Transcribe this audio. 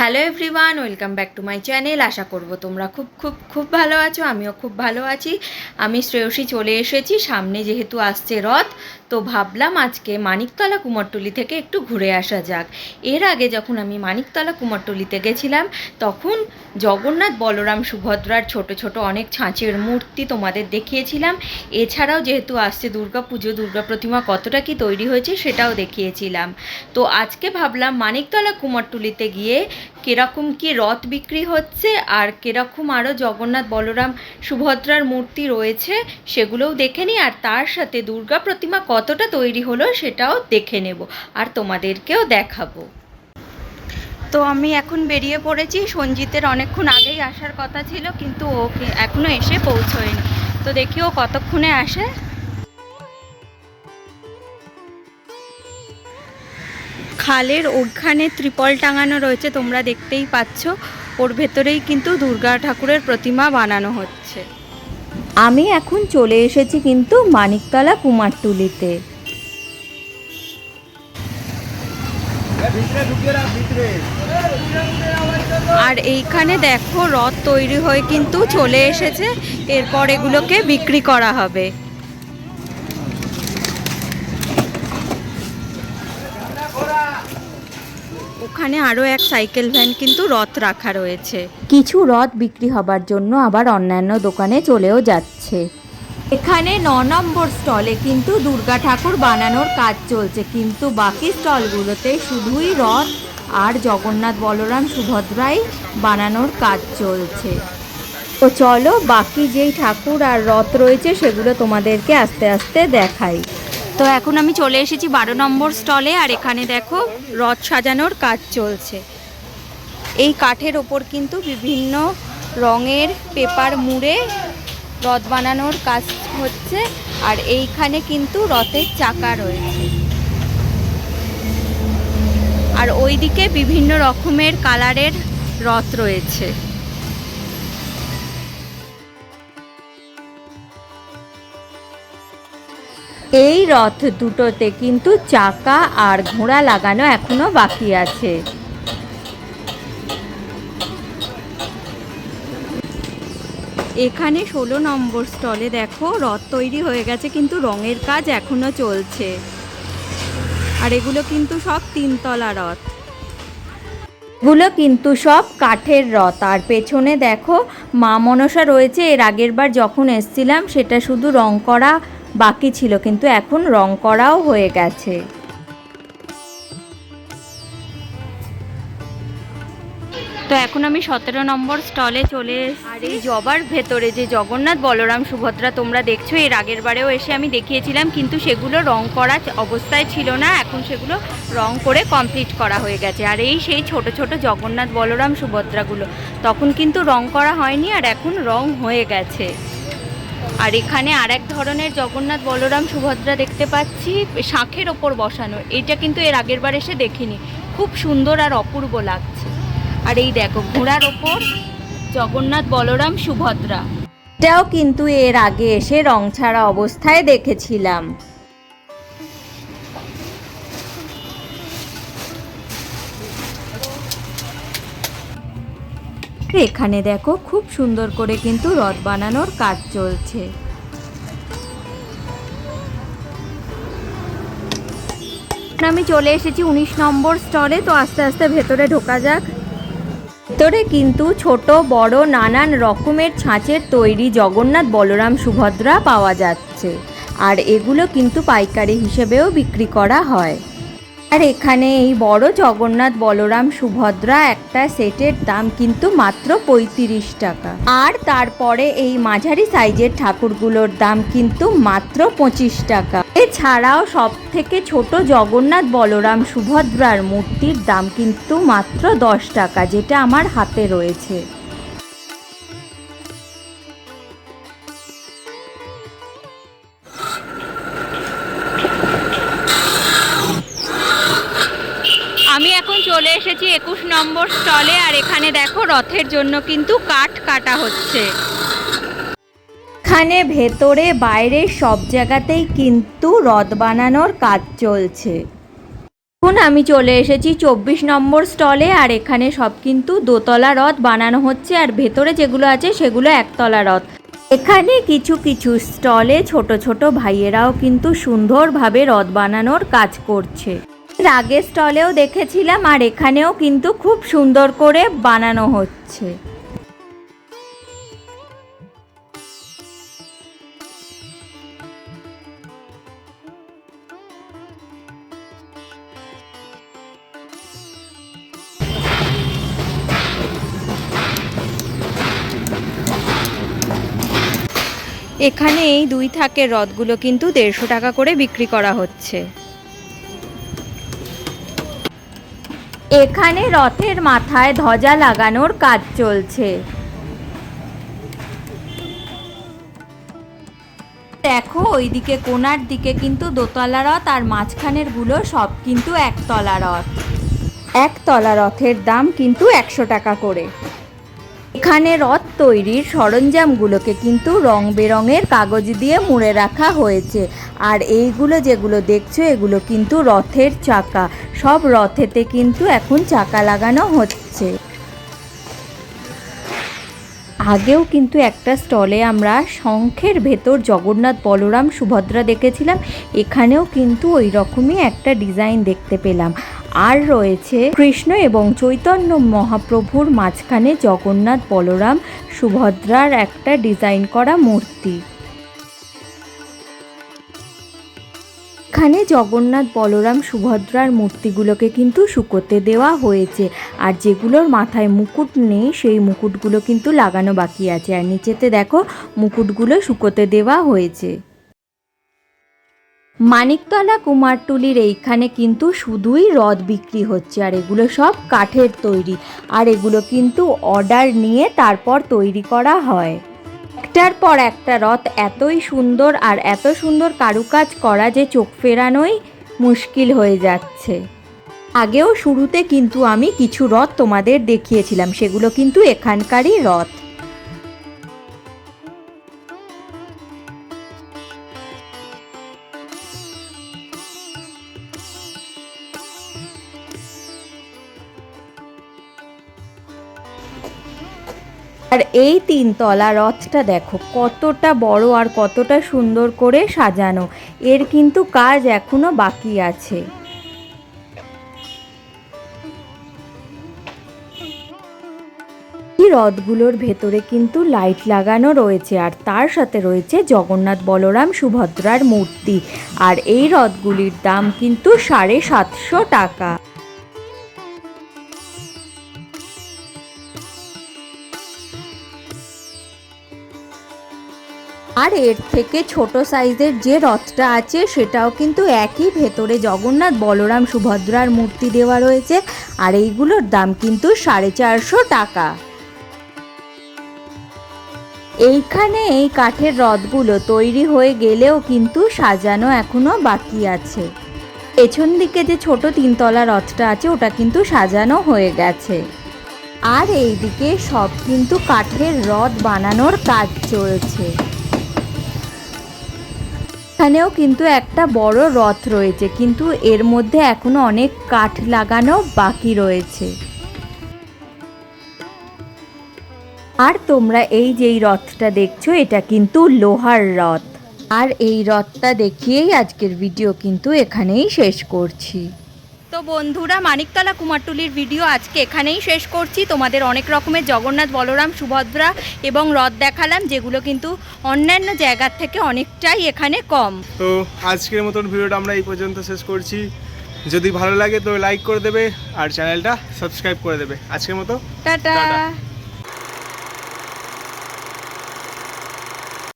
Hello everyone welcome back to my channel আশা করব তোমরা খুব খুব খুব ভালো আছো, আমিও খুব ভালো আছি। আমি শ্রেয়সী চলে এসেছি, সামনে যেহেতু আসছে রথ, তো ভাবলাম আজকে মানিকতলা কুমারটুলি থেকে একটু ঘুরে আসা যাক। এর আগে যখন আমি মানিকতলা কুমারটুলিতে গেছিলাম, তখন জগন্নাথ বলরাম সুভদ্রার ছোট ছোট অনেক ছাঁচের মূর্তি তোমাদের দেখিয়েছিলাম। এছাড়াও যেহেতু আসছে দুর্গা পুজো, দুর্গা প্রতিমা কতটা কি তৈরি হয়েছে সেটাও দেখিয়েছিলাম। তো আজকে ভাবলাম মানিকতলা কুমারটুলিতে গিয়ে কীরকম কি রথ বিক্রি হচ্ছে আর কীরকম আরও জগন্নাথ বলরাম সুভদ্রার মূর্তি রয়েছে সেগুলোও দেখে নিই। আর তার সাথে দুর্গা প্রতিমা কতটা তৈরি হলো সেটাও দেখে নেব। আর তোমাদেরকেও দেখাবো। তো আমি এখন বেরিয়ে পড়েছি। সঞ্জিতের অনেকক্ষণ আগেই আসার কথা ছিল, কিন্তু ও কি- এখনও এসে পৌঁছয়নি। তো দেখি ও কতক্ষণে আসে। খালের ওখানে ত্রিপল টাঙানো রয়েছে তোমরা দেখতেই পাচ্ছ। ওর ভেতরেই কিন্তু দুর্গা ঠাকুরের প্রতিমা বানানো হচ্ছে। আমি এখন চলে এসেছি কিন্তু মানিকতলা কুমারটুলিতে। আর এইখানে দেখো রথ তৈরি হয়ে কিন্তু চলে এসেছে এরপর এগুলোকে বিক্রি করা হবে। ওখানে আরও এক সাইকেল ভ্যান কিন্তু রথ রাখা রয়েছে। কিছু রথ বিক্রি হবার জন্য আবার অন্যান্য দোকানে চলেও যাচ্ছে। এখানে ন নম্বর স্টলে কিন্তু দুর্গা ঠাকুর বানানোর কাজ চলছে, কিন্তু বাকি স্টলগুলোতে শুধুই রথ আর জগন্নাথ বলরাম সুভদ্রাই বানানোর কাজ চলছে। তো চলো বাকি যেই ঠাকুর আর রথ রয়েছে সেগুলো তোমাদেরকে আস্তে আস্তে দেখাই। তো এখন আমি চলে এসেছি বারো নম্বর স্টলে, আর এখানে দেখো রথ সাজানোর কাজ চলছে। এই কাঠের ওপর কিন্তু বিভিন্ন রঙের পেপার মুড়ে রথ বানানোর কাজ হচ্ছে, আর এইখানে কিন্তু রথের চাকা রয়েছে। আর ওইদিকে বিভিন্ন রকমের কালারের রথ রয়েছে। এই রথ দুটোতে কিন্তু চাকা আর ঘোড়া লাগানো এখনও বাকি আছে। এখানে ষোলো নম্বর স্টলে দেখো, রথ তৈরি হয়ে গেছে, কিন্তু রঙের কাজ এখনও চলছে। আর এগুলো কিন্তু সব তিনতলা রথ। এগুলো কিন্তু সব কাঠের রথ। আর পেছনে দেখো, মা মনসা রয়েছে, এর আগের বার যখন এসছিলাম, সেটা শুধু রং করা বাকি ছিল কিন্তু এখন রং করাও হয়ে গেছে। তো এখন আমি সতেরো নম্বর স্টলে চলে আর এই জবার ভেতরে যে জগন্নাথ বলরাম সুভদ্রা তোমরা দেখছ এর আগের বারেও এসে আমি দেখিয়েছিলাম কিন্তু সেগুলো রং করা অবস্থায় ছিল না এখন সেগুলো রং করে কমপ্লিট করা হয়ে গেছে। আর এই সেই ছোট ছোট জগন্নাথ বলরাম সুভদ্রাগুলো তখন কিন্তু রং করা হয়নি আর এখন রং হয়ে গেছে। আর এখানে আর এক ধরনের জগন্নাথ বলরাম সুভদ্রা দেখতে পাচ্ছি, শাঁখের ওপর বসানো। এটা কিন্তু এর আগের বার এসে দেখিনি। খুব সুন্দর আর অপূর্ব লাগছে। আর এই দেখো, ঘোড়ার ওপর জগন্নাথ বলরাম সুভদ্রা। এটাও কিন্তু এর আগে এসে রং ছাড়া অবস্থায় দেখেছিলাম। এখানে দেখো খুব সুন্দর করে কিন্তু রথ বানানোর কাজ চলছে। আমি চলে এসেছি উনিশ নম্বর স্টলে, তো আস্তে আস্তে ভেতরে ঢোকা যাক। ভেতরে কিন্তু ছোট, বড়, নানান রকমের ছাঁচের তৈরি জগন্নাথ বলরাম সুভদ্রা পাওয়া যাচ্ছে। আর এগুলো কিন্তু পাইকারি হিসেবেও বিক্রি করা হয়। আর এখানে এই বড় জগন্নাথ বলরাম সুভদ্রা একটা সেটের দাম কিন্তু মাত্র পঁয়ত্রিশ টাকা। আর তারপরে এই মাঝারি সাইজের ঠাকুরগুলোর দাম কিন্তু মাত্র পঁচিশ টাকা। এছাড়াও সব থেকে ছোট জগন্নাথ বলরাম সুভদ্রার মূর্তির দাম কিন্তু মাত্র দশ টাকা, যেটা আমার হাতে রয়েছে। এসেছি একুশ নম্বর স্টলে আর এখানে দেখো রথের জন্য কিন্তু কাঠ কাটা হচ্ছে। এখানে ভেতরে বাইরে সব জায়গাতেই কিন্তু রথ বানানোর কাজ চলছে। এখন আমি চলে এসেছি চব্বিশ নম্বর স্টলে আর এখানে সব কিন্তু দোতলা রথ বানানো হচ্ছে আর ভেতরে যেগুলো আছে সেগুলো একতলা রথ। এখানে কিছু কিছু স্টলে ছোট ছোট ভাইয়েরাও কিন্তু সুন্দরভাবে রথ বানানোর কাজ করছে। এর আগের স্টলেও দেখেছিলাম আর এখানেও কিন্তু খুব সুন্দর করে বানানো হচ্ছে। এখানে এই দুই থাকের রথগুলো কিন্তু দেড়শো টাকা করে বিক্রি করা হচ্ছে। এখানে রথের মাথায় ধ্বজা লাগানোর কাজ চলছে। দেখো, ওইদিকে কোনার দিকে কিন্তু দোতলা রথ আর মাঝখানেরগুলো সব কিন্তু একতলা রথ। একতলা রথের দাম কিন্তু একশো টাকা করে। এখানে রথ তৈরির সরঞ্জামগুলোকে কিন্তু রং বেরঙের কাগজ দিয়ে মুড়ে রাখা হয়েছে। আর এইগুলো যেগুলো দেখছ, এগুলো কিন্তু রথের চাকা। সব রথেতে কিন্তু এখন চাকা লাগানো হচ্ছে। আগেও কিন্তু একটা স্টলে আমরা শঙ্খের ভেতর জগন্নাথ বলরাম সুভদ্রা দেখেছিলাম। এখানেও কিন্তু ওই রকমই একটা ডিজাইন দেখতে পেলাম। আর রয়েছে কৃষ্ণ এবং চৈতন্য মহাপ্রভুর মাঝখানে জগন্নাথ বলরাম সুভদ্রার একটা ডিজাইন করা মূর্তি। এখানে জগন্নাথ বলরাম সুভদ্রার মূর্তিগুলোকে কিন্তু শুকোতে দেওয়া হয়েছে আর যেগুলোর মাথায় মুকুট নেই সেই মুকুটগুলো কিন্তু লাগানো বাকি আছে। আর নিচেতে দেখো, মুকুটগুলো শুকোতে দেওয়া হয়েছে। মানিকতলা কুমারটুলির এইখানে কিন্তু শুধুই রথ বিক্রি হচ্ছে, আর এগুলো সব কাঠের তৈরি, আর এগুলো কিন্তু অর্ডার নিয়ে তারপর তৈরি করা হয়। একটার পর একটা রথ এতই সুন্দর আর এত সুন্দর কারুকাজ করা যে চোখ ফেরানোই মুশকিল হয়ে যাচ্ছে। আগেও শুরুতে কিন্তু আমি কিছু রথ তোমাদের দেখিয়েছিলাম, সেগুলো কিন্তু এখানকারই রথ। আর এই তিনতলা রথটা দেখো, কতটা বড় আর কতটা সুন্দর করে সাজানো। এর কিন্তু কাজ এখনও বাকি আছে। রথগুলোর ভেতরে কিন্তু লাইট লাগানো রয়েছে আর তার সাথে রয়েছে জগন্নাথ বলরাম সুভদ্রার মূর্তি। আর এই রথগুলির দাম কিন্তু সাড়ে সাতশো টাকা। আর এর থেকে ছোট সাইজের যে রথটা আছে, সেটাও কিন্তু একই ভেতরে জগন্নাথ, বলরাম, সুভদ্রার মূর্তি দেওয়া রয়েছে। আর এইগুলোর দাম কিন্তু সাড়ে চারশো টাকা। এইখানে এই কাঠের রথগুলো তৈরি হয়ে গেলেও কিন্তু সাজানো এখনও বাকি আছে। পেছন দিকে যে ছোট তিনতলা রথটা আছে, ওটা কিন্তু সাজানো হয়ে গেছে। আর এইদিকে সব কিন্তু কাঠের রথ বানানোর কাজ চলছে। এখানেও কিন্তু একটা বড় রথ রয়েছে, কিন্তু এর মধ্যে এখনও অনেক কাঠ লাগানো বাকি রয়েছে। আর তোমরা এই যেই রথটা দেখছ, এটা কিন্তু লোহার রথ। আর এই রথটা দেখিয়েই আজকের ভিডিও কিন্তু এখানেই শেষ করছি। তো বন্ধুরা মানিকতলা কুমারটুলির ভিডিও আজকে এখানেই শেষ করছি। তোমাদের অনেক রকমের জগন্নাথ বলরাম সুভদ্রা এবং রথ দেখালাম যেগুলো কিন্তু অন্যান্য জায়গার থেকে অনেকটাই এখানে কম। তো আজকের মতন ভিডিওটা আমরা এই পর্যন্ত শেষ করছি। যদি ভালো লাগে তো লাইক করে দেবে আর চ্যানেলটা সাবস্ক্রাইব করে দেবে। আজকের মতো টাটা। টাটা।